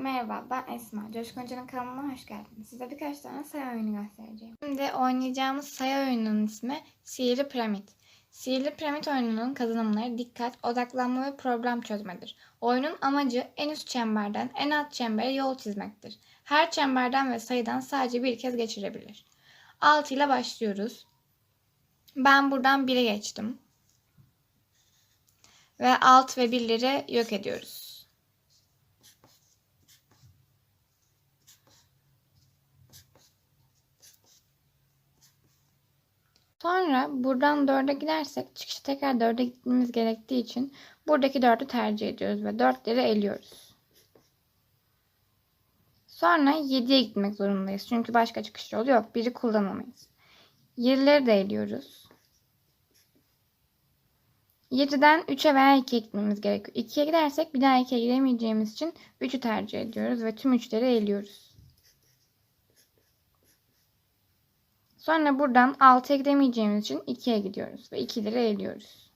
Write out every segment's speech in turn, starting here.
Merhaba ben Esma. Coşkun Hoca'nın kanalına hoş geldiniz. Size birkaç tane sayı oyunu göstereceğim. Şimdi oynayacağımız sayı oyununun ismi Sihirli Piramit. Sihirli Piramit oyununun kazanımları dikkat, odaklanma ve problem çözmedir. Oyunun amacı en üst çemberden en alt çembere yol çizmektir. Her çemberden ve sayıdan sadece bir kez geçirebilir. 6 ile başlıyoruz. Ben buradan 1'e geçtim. Ve alt ve 1'leri yok ediyoruz. Sonra buradan 4'e gidersek çıkışı tekrar 4'e gitmemiz gerektiği için buradaki 4'ü tercih ediyoruz ve 4'leri eliyoruz. Sonra 7'ye gitmek zorundayız. Çünkü başka çıkış yolu yok. Biri kullanamayız. 7'leri de eliyoruz. 7'den 3'e veya 2'ye gitmemiz gerekiyor. 2'ye gidersek bir daha 2'ye gidemeyeceğimiz için 3'ü tercih ediyoruz ve tüm 3'leri eliyoruz. Sonra buradan 6'ya gidemeyeceğimiz için 2'ye gidiyoruz ve 2'leri eliyoruz.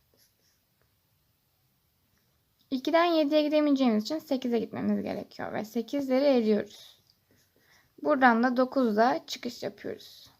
2'den 7'ye gidemeyeceğimiz için 8'e gitmemiz gerekiyor ve 8'leri eliyoruz. Buradan da 9'da çıkış yapıyoruz.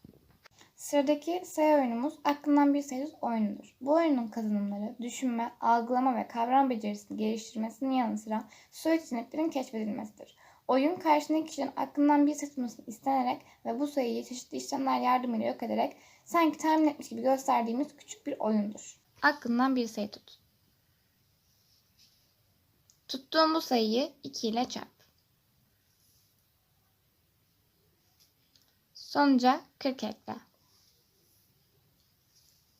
Sıradaki sayı oyunumuz aklından bir sayı oyunudur. Bu oyunun kazanımları düşünme, algılama ve kavram becerisini geliştirmesinin yanı sıra soyut yeteneklerin keşfedilmesidir. Oyun karşındaki kişinin aklından bir tutmasını istenerek ve bu sayıyı çeşitli işlemler yardımıyla yok ederek sanki tahmin etmiş gibi gösterdiğimiz küçük bir oyundur. Aklından bir sayı tut. Tuttuğum bu sayıyı 2 ile çarp. Sonuca 40 ekle.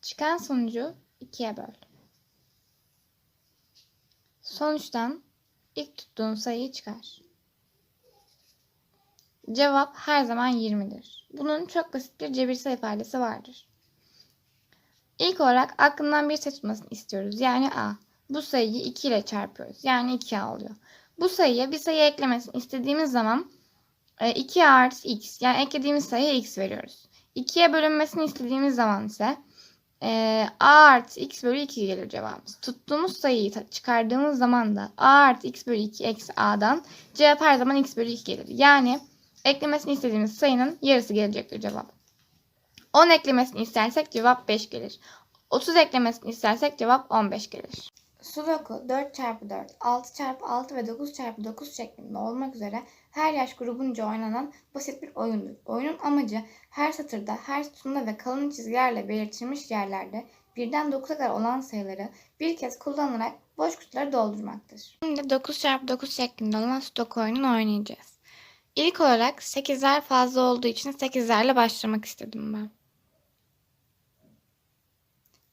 Çıkan sonucu 2'ye böl. Sonuçtan ilk tuttuğun sayıyı çıkar. Cevap her zaman 20'dir. Bunun çok basit bir cebirsel ifadesi vardır. İlk olarak aklından bir sayı tutmasını istiyoruz. Yani A. Bu sayıyı 2 ile çarpıyoruz. Yani 2A oluyor. Bu sayıya bir sayı eklemesini istediğimiz zaman 2 e, artı x yani eklediğimiz sayıya x veriyoruz. 2'ye bölünmesini istediğimiz zaman ise e, a artı x bölü 2 gelir cevabımız. Tuttuğumuz sayıyı çıkardığımız zaman da a artı x bölü 2 eksi a'dan cevap her zaman x bölü 2 gelir. Yani eklemesini istediğimiz sayının yarısı gelecektir cevap. 10 eklemesini istersek cevap 5 gelir. 30 eklemesini istersek cevap 15 gelir. Sudoku 4x4, 6x6 ve 9x9 şeklinde olmak üzere her yaş grubunca oynanan basit bir oyundur. Oyunun amacı her satırda, her sütunda ve kalın çizgilerle belirtilmiş yerlerde birden 9'a kadar olan sayıları bir kez kullanılarak boş kutuları doldurmaktır. Şimdi 9x9 şeklinde olan Sudoku oyununu oynayacağız. İlk olarak 8'ler fazla olduğu için 8'lerle başlamak istedim ben.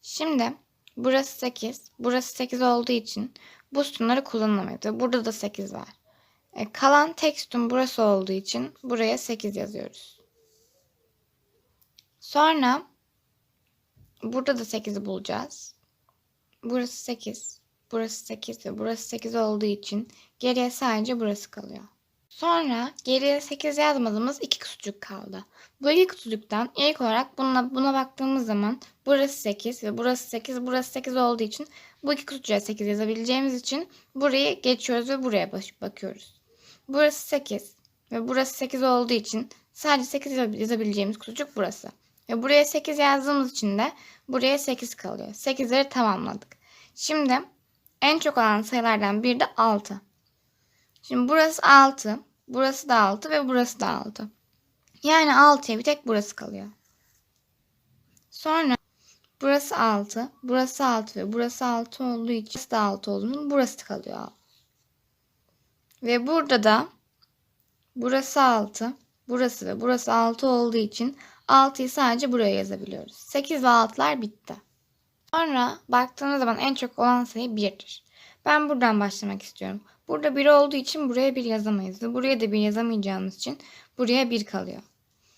Şimdi burası 8, burası 8 olduğu için bu sütunları kullanamayız. Burada da 8 var. E, kalan tek sütun burası olduğu için buraya 8 yazıyoruz. Sonra burada da 8'i bulacağız. Burası 8, burası 8 ve burası 8 olduğu için geriye sadece burası kalıyor. Sonra geriye 8 yazmadığımız iki kutucuk kaldı. Bu iki kutucuktan ilk olarak buna, buna baktığımız zaman burası 8 ve burası 8, burası 8 olduğu için bu iki kutucuğa 8 yazabileceğimiz için burayı geçiyoruz ve buraya bakıyoruz. Burası 8 ve burası 8 olduğu için sadece 8 yazabileceğimiz kutucuk burası. Ve buraya 8 yazdığımız için de buraya 8 kalıyor. 8'leri tamamladık. Şimdi en çok olan sayılardan biri de 6. Şimdi burası 6. Burası da 6 ve burası da 6. Yani 6'ya bir tek burası kalıyor. Sonra burası 6. Burası 6 ve burası 6 olduğu için burası da 6 olduğunun burası kalıyor. Ve burada da burası 6. Burası ve burası 6 olduğu için 6'yı sadece buraya yazabiliyoruz. 8 ve 6'lar bitti. Sonra baktığımız zaman en çok olan sayı 1'dir. Ben buradan başlamak istiyorum. Burada 1 olduğu için buraya 1 yazamayız. Ve buraya da 1 yazamayacağımız için buraya 1 kalıyor.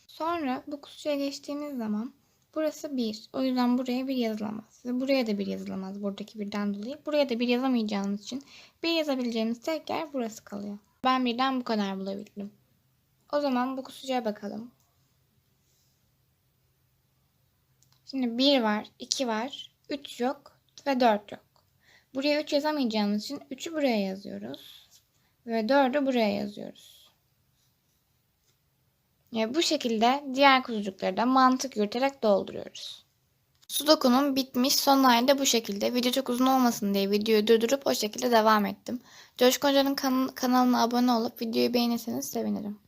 Sonra bu kutuya geçtiğimiz zaman burası 1. O yüzden buraya 1 yazılamaz. Ve buraya da 1 yazılamaz buradaki birden dolayı. Buraya da 1 yazamayacağımız için 1 yazabileceğimiz tek yer burası kalıyor. Ben birden bu kadar bulabildim. O zaman bu kutucuğa bakalım. Şimdi 1 var, 2 var, 3 yok ve 4 yok. Buraya 3 yazamayacağımız için 3'ü buraya yazıyoruz. Ve 4'ü buraya yazıyoruz. Ya bu şekilde diğer kutucukları da mantık yürüterek dolduruyoruz. Sudoku'nun bitmiş son hali bu şekilde. Video çok uzun olmasın diye videoyu durdurup o şekilde devam ettim. Coşkun kan- kanalına abone olup videoyu beğenirseniz sevinirim.